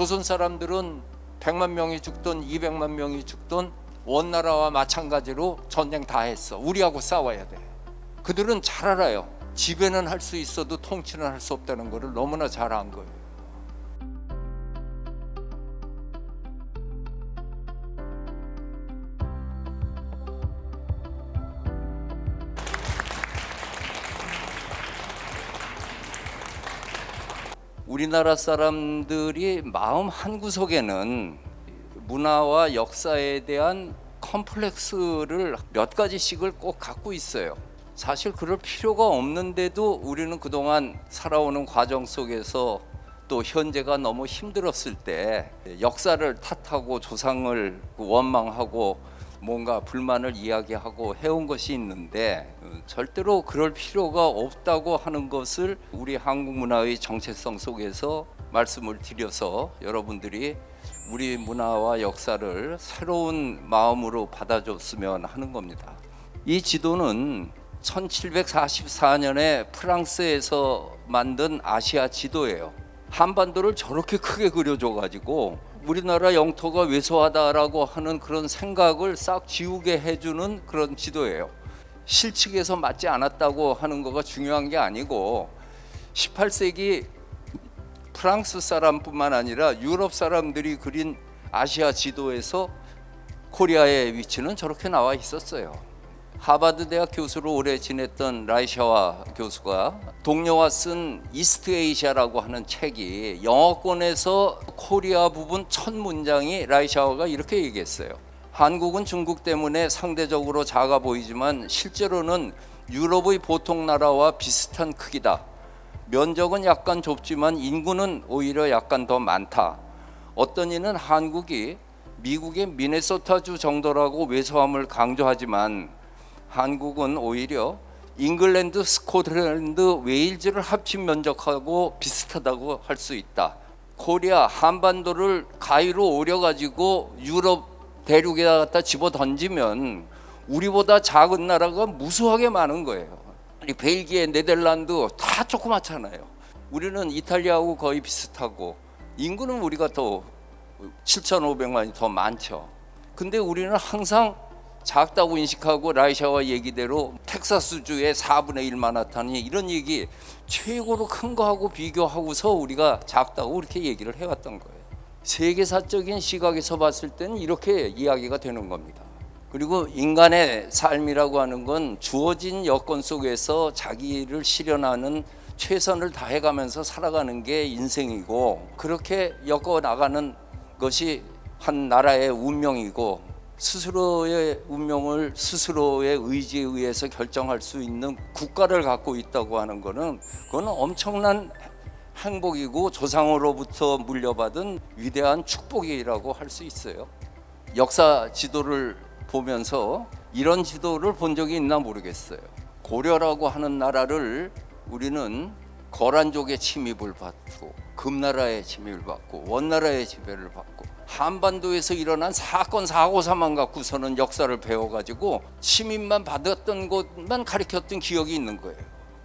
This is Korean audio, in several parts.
조선 사람들은 100만 명이 죽든 200만 명이 죽든 원나라와 마찬가지로 전쟁 다 했어. 우리하고 싸워야 돼. 그들은 잘 알아요. 지배는 할 수 있어도 통치는 할 수 없다는 것을 너무나 잘 안 거예요. 우리나라 사람들이 마음 한 구석에는 문화와 역사에 대한 컴플렉스를 몇 가지씩을 꼭 갖고 있어요. 사실 그럴 필요가 없는데도 우리는 그동안 살아오는 과정 속에서 또 현재가 너무 힘들었을 때 역사를 탓하고 조상을 원망하고 뭔가 불만을 이야기하고 해온 것이 있는데 어, 절대로 그럴 필요가 없다고 하는 것을 우리 한국 문화의 정체성 속에서 말씀을 드려서 여러분들이 우리 문화와 역사를 새로운 마음으로 받아줬으면 하는 겁니다. 이 지도는 1744년에 프랑스에서 만든 아시아 지도예요. 한반도를 저렇게 크게 그려줘 가지고 우리나라 영토가 왜소하다라고 하는 그런 생각을 싹 지우게 해주는 그런 지도예요. 실측에서 맞지 않았다고 하는 거가 중요한 게 아니고 18세기 프랑스 사람뿐만 아니라 유럽 사람들이 그린 아시아 지도에서 코리아의 위치는 저렇게 나와 있었어요. 하버드 대학 교수로 오래 지냈던 라이샤와 교수가 동료와 쓴 이스트 에이시아라고 하는 책이 영어권에서 코리아 부분 첫 문장이 라이샤와가 이렇게 얘기했어요. 한국은 중국 때문에 상대적으로 작아 보이지만 실제로는 유럽의 보통 나라와 비슷한 크기다. 면적은 약간 좁지만 인구는 오히려 약간 더 많다. 어떤 이는 한국이 미국의 미네소타주 정도라고 왜소함을 강조하지만 한국은 오히려 잉글랜드, 스코틀랜드, 웨일즈를 합친 면적하고 비슷하다고 할 수 있다. 코리아 한반도를 가위로 오려 가지고 유럽 대륙에다 갖다 집어 던지면 우리보다 작은 나라가 무수하게 많은 거예요. 이 벨기에, 네덜란드 다 조그맣잖아요. 우리는 이탈리아하고 거의 비슷하고 인구는 우리가 더 7,500만이 더 많죠. 근데 우리는 항상 작다고 인식하고 라이샤와 얘기대로 텍사스주의 4분의 1만하탄이 이런 얘기 최고로 큰 거하고 비교하고서 우리가 작다고 그렇게 얘기를 해왔던 거예요. 세계사적인 시각에서 봤을 때는 이렇게 이야기가 되는 겁니다. 그리고 인간의 삶이라고 하는 건 주어진 여건 속에서 자기를 실현하는 최선을 다해가면서 살아가는 게 인생이고 그렇게 엮어 나가는 것이 한 나라의 운명이고 스스로의 운명을 스스로의 의지에 의해서 결정할 수 있는 국가를 갖고 있다고 하는 것은 그건 엄청난 행복이고 조상으로부터 물려받은 위대한 축복이라고 할 수 있어요. 역사 지도를 보면서 이런 지도를 본 적이 있나 모르겠어요. 고려라고 하는 나라를 우리는 거란족의 침입을 받고 금나라의 침입을 받고 원나라의 지배를 받고 한반도에서 일어난 사건 사고사만 갖고서는 역사를 배워가지고 침입만 받았던 것만 가리켰던 기억이 있는 거예요.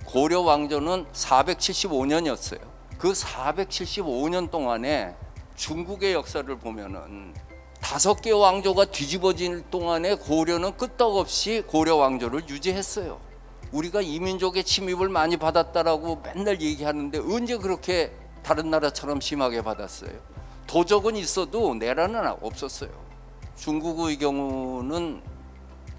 고려 왕조는 475년이었어요. 그 475년 동안에 중국의 역사를 보면은 다섯 개 왕조가 뒤집어질 동안에 고려는 끄떡없이 고려 왕조를 유지했어요. 우리가 이민족의 침입을 많이 받았다라고 맨날 얘기하는데 언제 그렇게 다른 나라처럼 심하게 받았어요? 도적은 있어도 내란은 없었어요. 중국의 경우는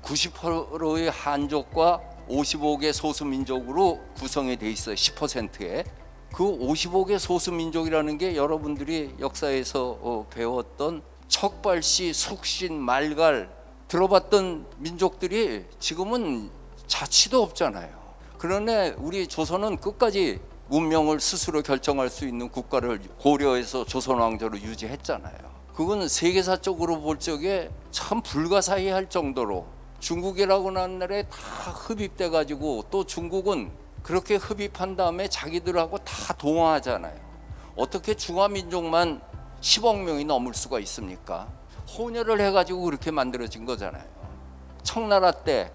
90%의 한족과 55개 소수민족으로 구성이 돼 있어요. 10%에. 그 55개 소수민족이라는 게 여러분들이 역사에서 어, 배웠던 척발시, 숙신, 말갈 들어봤던 민족들이 지금은 자치도 없잖아요. 그러나 우리 조선은 끝까지 운명을 스스로 결정할 수 있는 국가를 고려해서 조선 왕조로 유지했잖아요. 그건 세계사적으로 볼 적에 참 불가사의할 정도로 중국이라고 하는 나라에 다 흡입돼 가지고 또 중국은 그렇게 흡입한 다음에 자기들하고 다 동화하잖아요. 어떻게 중화 민족만 10억 명이 넘을 수가 있습니까? 혼혈을 해 가지고 그렇게 만들어진 거잖아요. 청나라 때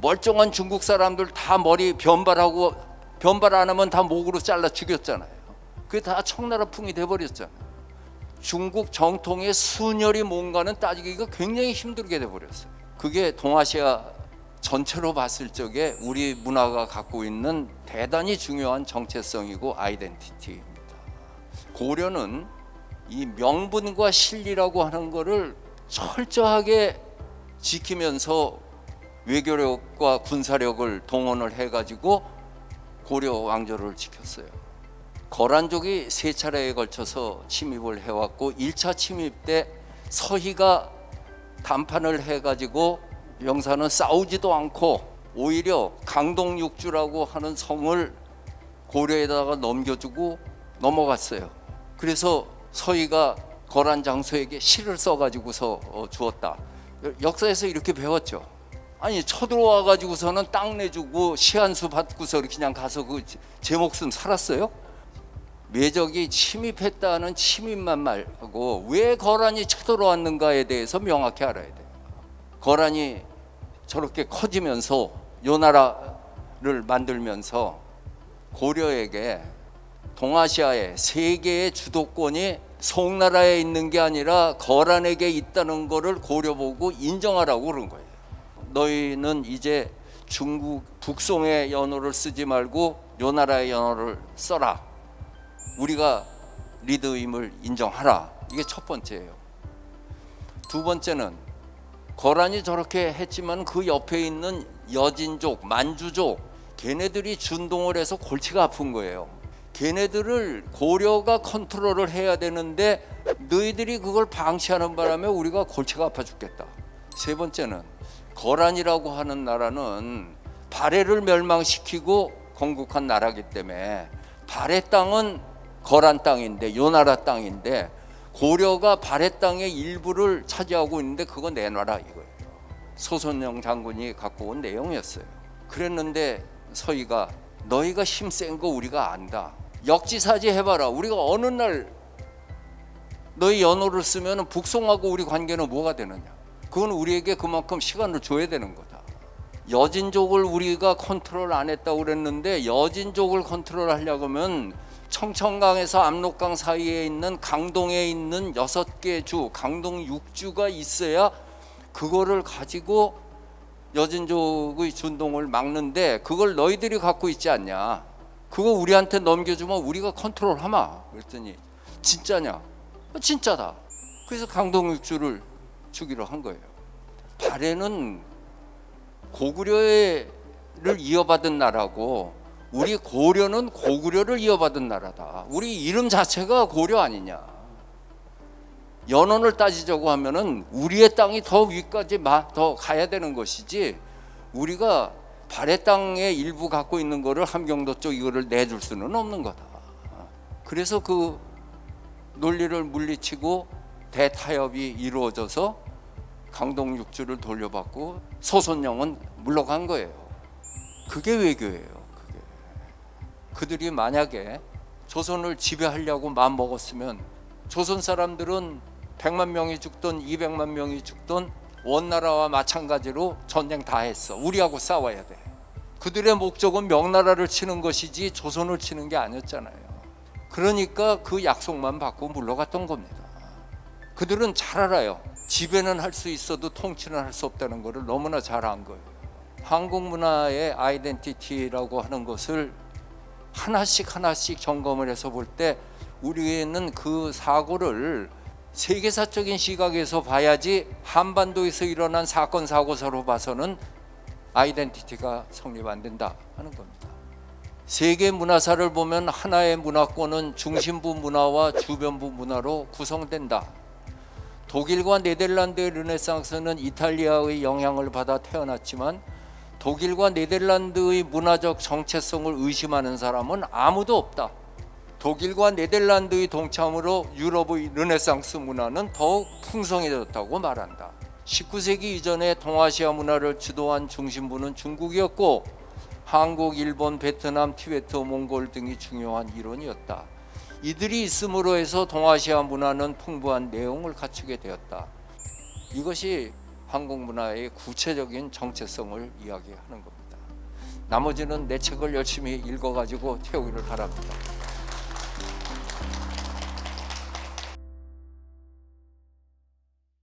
멀쩡한 중국 사람들 다 머리 변발하고 변발 안 하면 다 목으로 잘라 죽였잖아요. 그게 다 청나라풍이 돼버렸잖아요. 중국 정통의 순혈이 뭔가는 따지기가 굉장히 힘들게 돼 버렸어요. 그게 동아시아 전체로 봤을 적에 우리 문화가 갖고 있는 대단히 중요한 정체성이고 아이덴티티입니다. 고려는 이 명분과 실리라고 하는 거를 철저하게 지키면서 외교력과 군사력을 동원을 해가지고 고려 왕조를 지켰어요. 거란족이 세 차례에 걸쳐서 침입을 해왔고 1차 침입 때 서희가 담판을 해가지고 영사는 싸우지도 않고 오히려 강동육주라고 하는 성을 고려에다가 넘겨주고 넘어갔어요. 그래서 서희가 거란 장소에게 시를 써가지고서 어, 주었다. 역사에서 이렇게 배웠죠. 아니 쳐들어와 가지고서는 땅 내주고 시한수 받고서 그냥 가서 그 제 목숨 살았어요? 매적이 침입했다는 침입만 말고 왜 거란이 쳐들어왔는가에 대해서 명확히 알아야 돼요. 거란이 저렇게 커지면서 요 나라를 만들면서 고려에게 동아시아의 세계의 주도권이 송나라에 있는 게 아니라 거란에게 있다는 거를 고려 보고 인정하라고 그런 거예요. 너희는 이제 중국 북송의 연호를 쓰지 말고 요 나라의 연호를 써라. 우리가 리더임을 인정하라. 이게 첫 번째예요. 두 번째는 거란이 저렇게 했지만 그 옆에 있는 여진족, 만주족, 걔네들이 준동을 해서 골치가 아픈 거예요. 걔네들을 고려가 컨트롤을 해야 되는데 너희들이 그걸 방치하는 바람에 우리가 골치가 아파 죽겠다. 세 번째는 거란이라고 하는 나라는 발해를 멸망시키고 건국한 나라기 때문에 발해 땅은 거란 땅인데 요 나라 땅인데 고려가 발해 땅의 일부를 차지하고 있는데 그거 내놔라 이거예요. 소선영 장군이 갖고 온 내용이었어요. 그랬는데 서희가 너희가 힘센 거 우리가 안다. 역지사지 해봐라. 우리가 어느 날 너희 연호를 쓰면 북송하고 우리 관계는 뭐가 되느냐? 그건 우리에게 그만큼 시간을 줘야 되는 거다. 여진족을 우리가 컨트롤 안 했다고 그랬는데 여진족을 컨트롤 하려고 하면 청천강에서 압록강 사이에 있는 강동에 있는 여섯 개 주, 강동 육주가 있어야 그거를 가지고 여진족의 준동을 막는데 그걸 너희들이 갖고 있지 않냐? 그거 우리한테 넘겨주면 우리가 컨트롤 하마. 그랬더니 진짜냐? 어, 진짜다. 그래서 강동 육주를 주기로 한 거예요. 발해는 고구려를 이어받은 나라고 우리 고려는 고구려를 이어받은 나라다. 우리 이름 자체가 고려 아니냐. 연원을 따지자고 하면은 우리의 땅이 더 위까지 마, 더 가야 되는 것이지 우리가 발해 땅의 일부 갖고 있는 거를 함경도 쪽 이거를 내줄 수는 없는 거다. 그래서 그 논리를 물리치고 대타협이 이루어져서 강동 육주를 돌려받고 소선영은 물러간 거예요. 그게 외교예요. 그게 그들이 만약에 조선을 지배하려고 마음 먹었으면 조선 사람들은 100만 명이 죽든 200만 명이 죽든 원나라와 마찬가지로 전쟁 다 했어. 우리하고 싸워야 돼. 그들의 목적은 명나라를 치는 것이지 조선을 치는 게 아니었잖아요. 그러니까 그 약속만 받고 물러갔던 겁니다. 그들은 잘 알아요. 지배는 할 수 있어도 통치는 할 수 없다는 것을 너무나 잘 안 거예요. 한국 문화의 아이덴티티라고 하는 것을 하나씩 하나씩 점검을 해서 볼 때 우리는 그 사고를 세계사적인 시각에서 봐야지 한반도에서 일어난 사건 사고서로 봐서는 아이덴티티가 성립 안 된다 하는 겁니다. 세계 문화사를 보면 하나의 문화권은 중심부 문화와 주변부 문화로 구성된다. 독일과 네덜란드의 르네상스는 이탈리아의 영향을 받아 태어났지만 독일과 네덜란드의 문화적 정체성을 의심하는 사람은 아무도 없다. 독일과 네덜란드의 동참으로 유럽의 르네상스 문화는 더욱 풍성해졌다고 말한다. 19세기 이전에 동아시아 문화를 주도한 중심부는 중국이었고 한국, 일본, 베트남, 티베트, 몽골 등이 중요한 이론이었다. 이들이 있음으로 해서 동아시아 문화는 풍부한 내용을 갖추게 되었다. 이것이 한국 문화의 구체적인 정체성을 이야기하는 겁니다. 나머지는 내 책을 열심히 읽어가지고 태우기를 바랍니다.